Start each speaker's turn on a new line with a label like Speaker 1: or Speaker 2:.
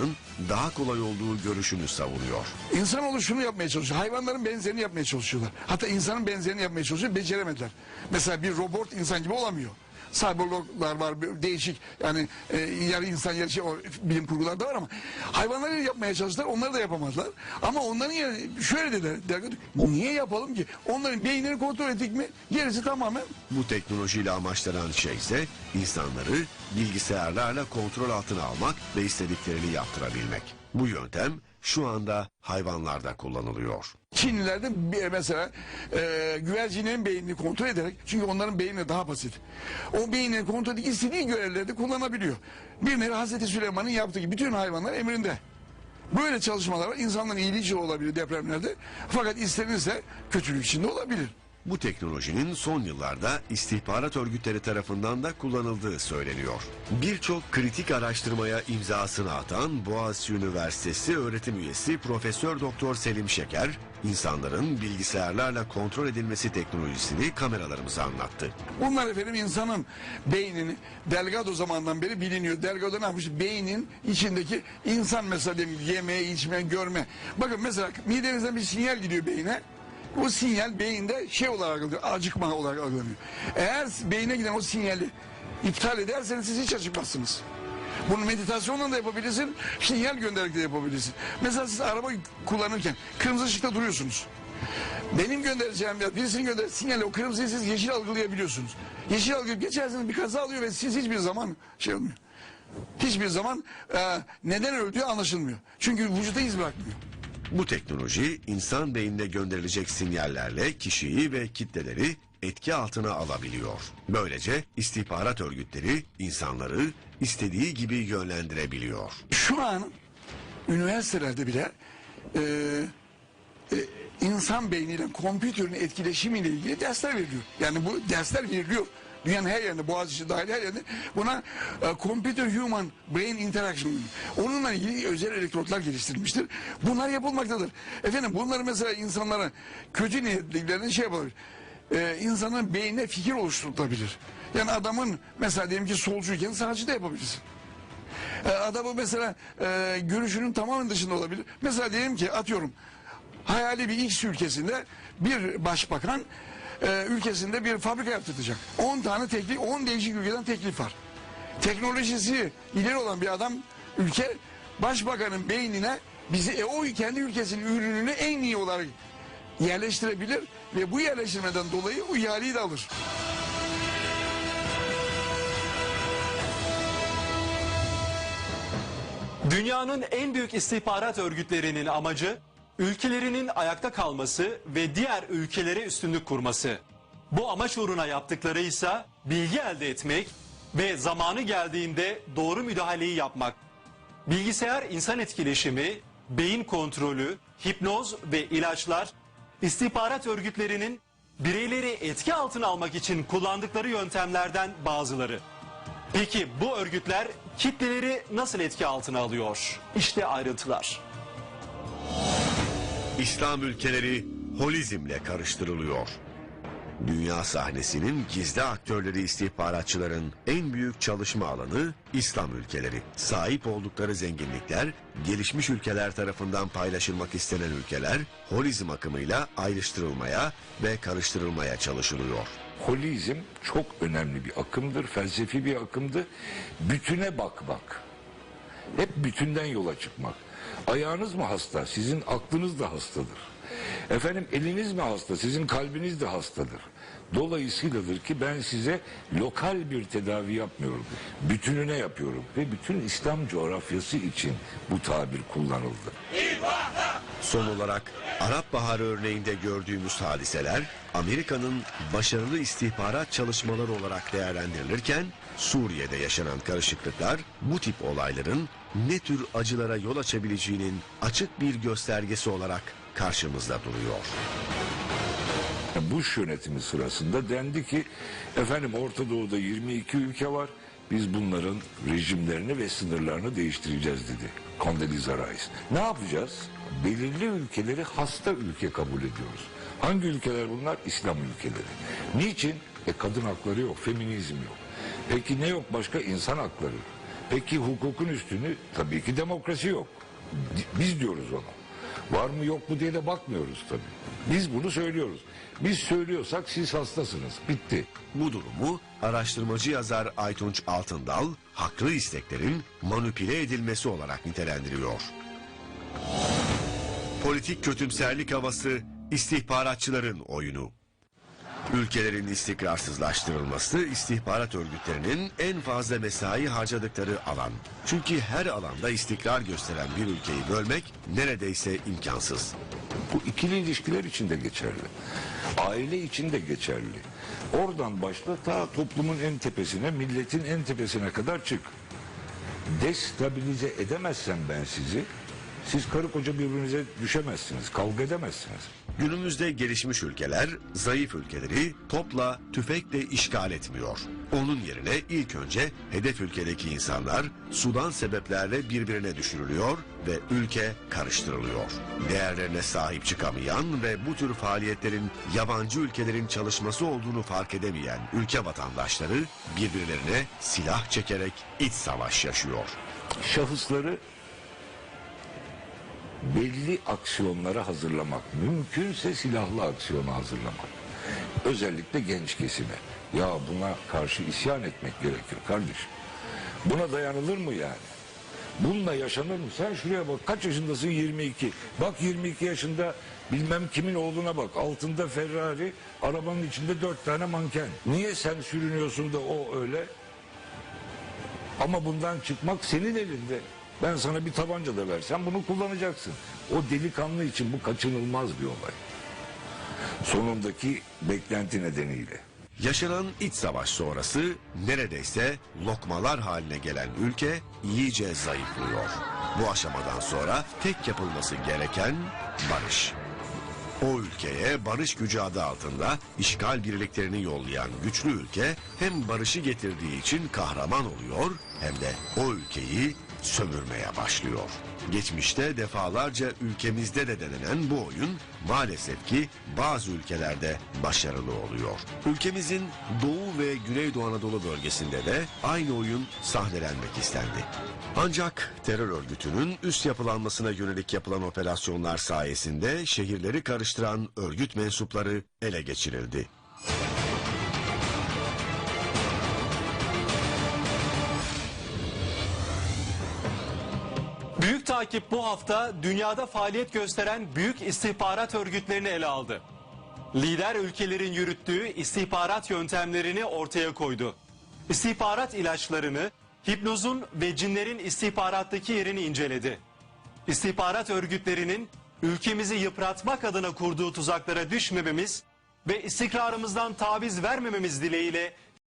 Speaker 1: yaşamanın daha kolay olduğu görüşünü savunuyor.
Speaker 2: İnsanoğlu şunu yapmaya çalışıyor. Hayvanların benzerini yapmaya çalışıyorlar. Hatta insanın benzerini yapmaya çalışıyor. Beceremediler. Mesela bir robot insan gibi olamıyor. Cyborglar var değişik yani e, yarı insan yarı şey o bilim kurgularda var ama hayvanları yapmaya çalıştılar onları da yapamadılar. Ama onların yerine şöyle dediler. dediler, Niye yapalım ki? Onların beynini kontrol ettik mi gerisi tamamen
Speaker 1: Bu teknolojiyle amaçlanan şey ise insanları bilgisayarlarla kontrol altına almak ve istediklerini yaptırabilmek. Bu yöntem şu anda hayvanlarda kullanılıyor.
Speaker 2: Çinliler bir- mesela e, güvercinlerin beynini kontrol ederek çünkü onların beyni daha basit. O beynini kontrol edip istediği görevlerde kullanabiliyor. Bir nevi Hazreti Süleyman'ın yaptığı gibi bütün hayvanlar emrinde. Böyle çalışmalar var. İnsanların iyiliği için olabilir depremlerde. Fakat istenirse kötülük içinde olabilir.
Speaker 1: Bu teknolojinin son yıllarda istihbarat örgütleri tarafından da kullanıldığı söyleniyor. Birçok kritik araştırmaya imzasını atan Boğaziçi Üniversitesi öğretim üyesi Profesör Doktor Selim Şeker, insanların bilgisayarlarla kontrol edilmesi teknolojisini kameralarımıza anlattı.
Speaker 2: Bunlar efendim insanın beynini Delgado zamandan beri biliniyor. Delgado ne yapmış? Beynin içindeki insan mesela yeme, içme, görme. Bakın mesela midenizden bir sinyal gidiyor beyine. Bu sinyal beyinde şey olarak algılanıyor, acıkma olarak algılanıyor. Eğer beyine giden o sinyali iptal ederseniz siz hiç acıkmazsınız. Bunu meditasyonla da yapabilirsin, sinyal göndererek de yapabilirsin. Mesela siz araba kullanırken kırmızı ışıkta duruyorsunuz. Benim göndereceğim ya birisinin gönderdiği sinyali o kırmızıyı siz yeşil algılayabiliyorsunuz. Yeşil algılayıp geçerseniz bir kaza alıyor ve siz hiçbir zaman şey olmuyor. Hiçbir zaman e, neden öldüğü anlaşılmıyor. Çünkü vücuda iz bırakmıyor.
Speaker 1: Bu teknoloji insan beynine gönderilecek sinyallerle kişiyi ve kitleleri etki altına alabiliyor. Böylece istihbarat örgütleri insanları istediği gibi yönlendirebiliyor.
Speaker 2: Şu an üniversitelerde bile e, e, insan beyniyle kompütürün etkileşimiyle ilgili dersler veriliyor. Yani bu dersler veriliyor. Dünyanın her yerinde, Boğaziçi dahil her yerinde buna e, Computer Human Brain Interaction onunla ilgili özel elektrotlar geliştirilmiştir. Bunlar yapılmaktadır. Efendim bunları mesela insanlara kötü niyetliliklerini şey yapabilir. E, insanın beynine fikir oluşturulabilir. Yani adamın mesela diyelim ki solcuyken sağcı da yapabilirsin. E, adamı mesela e, görüşünün tamamen dışında olabilir. Mesela diyelim ki atıyorum hayali bir X ülkesinde bir başbakan e, ülkesinde bir fabrika yaptıracak. 10 tane teklif, 10 değişik ülkeden teklif var. Teknolojisi ileri olan bir adam ülke başbakanın beynine bizi e, o kendi ülkesinin ürününü en iyi olarak yerleştirebilir ve bu yerleştirmeden dolayı o ihaleyi de alır.
Speaker 3: Dünyanın en büyük istihbarat örgütlerinin amacı ülkelerinin ayakta kalması ve diğer ülkelere üstünlük kurması. Bu amaç uğruna yaptıkları ise bilgi elde etmek ve zamanı geldiğinde doğru müdahaleyi yapmak. Bilgisayar insan etkileşimi, beyin kontrolü, hipnoz ve ilaçlar istihbarat örgütlerinin bireyleri etki altına almak için kullandıkları yöntemlerden bazıları. Peki bu örgütler kitleleri nasıl etki altına alıyor? İşte ayrıntılar.
Speaker 1: İslam ülkeleri holizmle karıştırılıyor. Dünya sahnesinin gizli aktörleri istihbaratçıların en büyük çalışma alanı İslam ülkeleri. Sahip oldukları zenginlikler gelişmiş ülkeler tarafından paylaşılmak istenen ülkeler holizm akımıyla ayrıştırılmaya ve karıştırılmaya çalışılıyor.
Speaker 4: Holizm çok önemli bir akımdır, felsefi bir akımdır. Bütüne bakmak. Hep bütünden yola çıkmak. Ayağınız mı hasta? Sizin aklınız da hastadır. Efendim eliniz mi hasta? Sizin kalbiniz de hastadır. Dolayısıyladır ki ben size lokal bir tedavi yapmıyorum. Bütününe yapıyorum. Ve bütün İslam coğrafyası için bu tabir kullanıldı.
Speaker 1: Son olarak Arap Baharı örneğinde gördüğümüz hadiseler Amerika'nın başarılı istihbarat çalışmaları olarak değerlendirilirken Suriye'de yaşanan karışıklıklar bu tip olayların ne tür acılara yol açabileceğinin açık bir göstergesi olarak karşımızda duruyor.
Speaker 4: Bush yönetimi sırasında dendi ki efendim Orta Doğu'da 22 ülke var. Biz bunların rejimlerini ve sınırlarını değiştireceğiz dedi. Condoleezza Rice. Ne yapacağız? Belirli ülkeleri hasta ülke kabul ediyoruz. Hangi ülkeler bunlar? İslam ülkeleri. Niçin? E kadın hakları yok, feminizm yok. Peki ne yok başka? İnsan hakları. Peki hukukun üstünü tabii ki demokrasi yok. Biz diyoruz onu. Var mı yok mu diye de bakmıyoruz tabii. Biz bunu söylüyoruz. Biz söylüyorsak siz hastasınız. Bitti.
Speaker 1: Bu durumu araştırmacı yazar Aytunç Altındal haklı isteklerin manipüle edilmesi olarak nitelendiriyor. Politik kötümserlik havası istihbaratçıların oyunu. Ülkelerin istikrarsızlaştırılması istihbarat örgütlerinin en fazla mesai harcadıkları alan. Çünkü her alanda istikrar gösteren bir ülkeyi bölmek neredeyse imkansız.
Speaker 4: Bu ikili ilişkiler için de geçerli. Aile için de geçerli. Oradan başla ta toplumun en tepesine, milletin en tepesine kadar çık. Destabilize edemezsem ben sizi, siz karı koca birbirinize düşemezsiniz, kavga edemezsiniz.
Speaker 1: Günümüzde gelişmiş ülkeler zayıf ülkeleri topla, tüfekle işgal etmiyor. Onun yerine ilk önce hedef ülkedeki insanlar sudan sebeplerle birbirine düşürülüyor ve ülke karıştırılıyor. Değerlerine sahip çıkamayan ve bu tür faaliyetlerin yabancı ülkelerin çalışması olduğunu fark edemeyen ülke vatandaşları birbirlerine silah çekerek iç savaş yaşıyor.
Speaker 4: Şahısları belli aksiyonlara hazırlamak, mümkünse silahlı aksiyona hazırlamak. Özellikle genç kesime. Ya buna karşı isyan etmek gerekir kardeşim. Buna dayanılır mı yani? Bununla yaşanır mı? Sen şuraya bak kaç yaşındasın 22. Bak 22 yaşında bilmem kimin oğluna bak. Altında Ferrari, arabanın içinde dört tane manken. Niye sen sürünüyorsun da o öyle? Ama bundan çıkmak senin elinde. Ben sana bir tabanca da versem bunu kullanacaksın. O delikanlı için bu kaçınılmaz bir olay. Sonundaki beklenti nedeniyle.
Speaker 1: Yaşanan iç savaş sonrası neredeyse lokmalar haline gelen ülke iyice zayıflıyor. Bu aşamadan sonra tek yapılması gereken barış. O ülkeye barış gücü adı altında işgal birliklerini yollayan güçlü ülke hem barışı getirdiği için kahraman oluyor hem de o ülkeyi sömürmeye başlıyor. Geçmişte defalarca ülkemizde de denenen bu oyun maalesef ki bazı ülkelerde başarılı oluyor. Ülkemizin Doğu ve Güneydoğu Anadolu bölgesinde de aynı oyun sahnelenmek istendi. Ancak terör örgütünün üst yapılanmasına yönelik yapılan operasyonlar sayesinde şehirleri karıştıran örgüt mensupları ele geçirildi.
Speaker 3: Büyük takip bu hafta dünyada faaliyet gösteren büyük istihbarat örgütlerini ele aldı. Lider ülkelerin yürüttüğü istihbarat yöntemlerini ortaya koydu. İstihbarat ilaçlarını, hipnozun ve cinlerin istihbarattaki yerini inceledi. İstihbarat örgütlerinin ülkemizi yıpratmak adına kurduğu tuzaklara düşmememiz ve istikrarımızdan taviz vermememiz dileğiyle